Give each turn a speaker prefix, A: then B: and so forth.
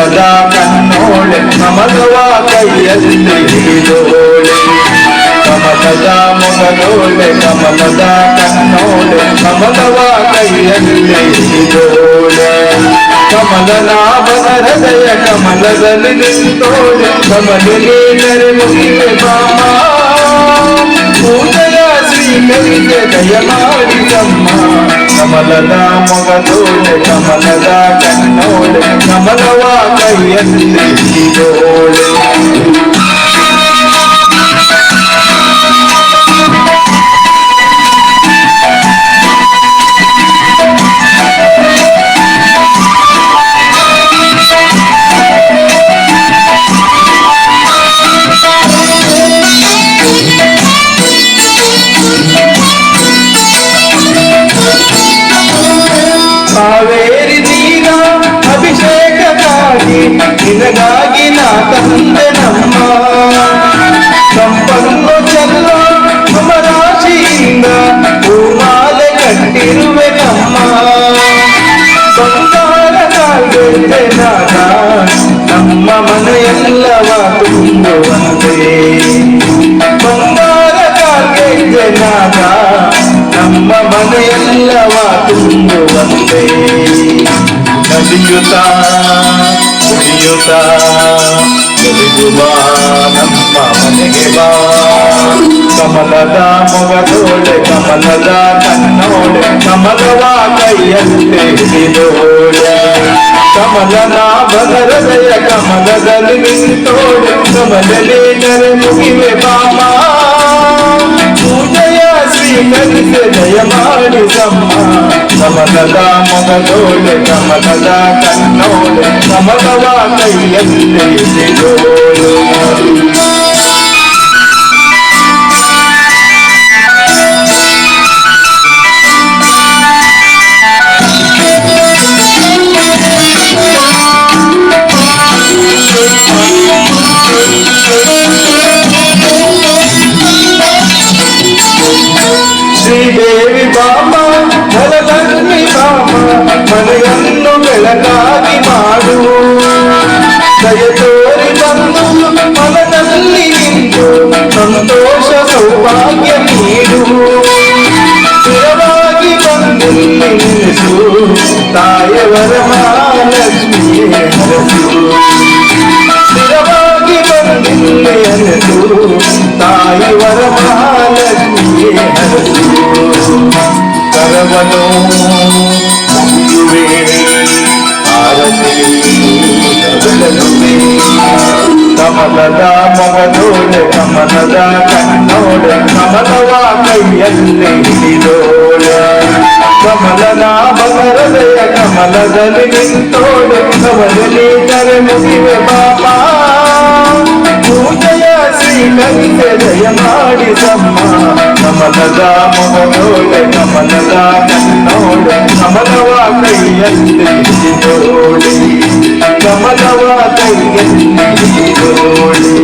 A: ಕಣ್ಣೋಳೆ ಕಮಲವ ಕೈಯಲ್ಲಿ ಹಿಡಿದೋಳೆ ಕಮಲದ ಮೊಗದೋಳೆ ಕಮಲದ ಕಣ್ಣೋಳೆ ಕಮಲವ ಕೈಯಲ್ಲಿ ಹಿಡಿದೋಳೆ ಕಮಲನಾಭನ ಹೃದಯ ಕಮಲದಲ್ಲಿ ನಿಂತೋಳೆ ಕಮಲಿಗೆ ನೆರೆ ಮುಗಿವೆ ಬಾಮ ಪೂಜೆಯ ಶ್ರೀಕರಿಗೆ ದಯಮಾಡಿದಮ್ಮ ಕಮಲದ ಮೊಗದೋಳೆ ಕಮಲದ ಕಣ್ಣೋಳೆ ಕಮಲವ ಕೈಯಲ್ಲಿ ನಿನಗಾಗಿ ನಾ ತಂದೆ ನಮ್ಮ ಸಂಪನ್ನು ಚೆಲ್ಲ ನಮ್ಮ ರಾಶಿಯಿಂದ ಹೂಮಾಲೆ ಕಟ್ಟಿರುವೆ ನಮ್ಮ ಬಂಗಾರ ಕಾಲ್ಗೆಜ್ಜೆ ನಾಗ ನಮ್ಮ ಮನೆಯೆಲ್ಲವ ತುಂಬುವಂತೆ ಬಂಗಾರ ಕಾಲ್ಗೆಜ್ಜೆ ನಾಗ ನಮ್ಮ ಮನೆಯೆಲ್ಲವ ತುಂಬುವಂತೆ ನದಿಯುತ್ತ ಕುಡಿಯುತ್ತ ಎದುರು ಬಾ ನಮ್ಮ ಮನೆಗೆ ಬಾ ಕಮಲದ ಮೊಗದೋಳೆ ಕಮಲದ ಕಣ್ಣೋಳೆ ಕಮಲವ ಕೈಯಂತೆ ಹಿಡಿದೋಳೆ ಕಮಲನ ಬದರದಯ ಕಮಲದಲ್ಲಿ ನಿಂತೋಳೆ ಕಮಲಲ್ಲಿ ನೆರೆ ಮುಗಿವೆ ಬಾಮ ಕಮಲದ ಮೊಗದೋಳೆ ಕಮಲದ ಕಣ್ಣೋಳೆ ಕಮಲವ ಕೈಯಲ್ಲಿ ಹಿಡಿದೋಳು ಮನೆಯನ್ನು ಬೆಳಕಾಗಿ ಮಾಡು ದಯ ತೋರಿ ಬಂದು ಮನದಲ್ಲಿ ನಿಂತು ಸಂತೋಷ ಸೌಭಾಗ್ಯ ನೀಡು ಸ್ಥಿರವಾಗಿ ಬಂದು ನಿಲ್ಲಿಸು ತಾಯವರ ಮಹಾಲಕ್ಷ್ಮಿ ಹರಸು ಸ್ಥಿರವಾಗಿ ಬಂದಿಲ್ಲಿ ಅನಸು ತಾಯಿವರ ಮಹಾಲಕ್ಷ್ಮಿಯೇ ಹರಸು ಕರವನು ಕಮಲದ ಮೊಗದೋಳೆ ಕಮಲದ ಕಣ್ಣೋಳೆ ಕಮಲವ ಕೈಯಲ್ಲಿ ಹಿಡಿದೋಳೆ ಕಮಲನ ಬಗರದಯ ಕಮಲದಲ್ಲಿ ನಿಂತೋಳೆ ಕಮಲಲ್ಲಿ ಕರೆ ಮುಗಿವೆ ಬಾಬಾ ಪೂಜೆಯ ಶ್ರೀಕರಿಸೆ ಜಯ ಮಾಡಿ ಸಮ್ಮ ಕಮಲದ ಮೊಗದೋಳೆ ಕಮಲದ ಕಣ್ಣೋಳೆ ಕಮಲವ ಕೈಯಲ್ಲಿ ಹಿಡಿದೋಳೆ ಕಮಲವ ಕೈಯಲ್ಲಿ ಹಿಡಿದೋಳೆ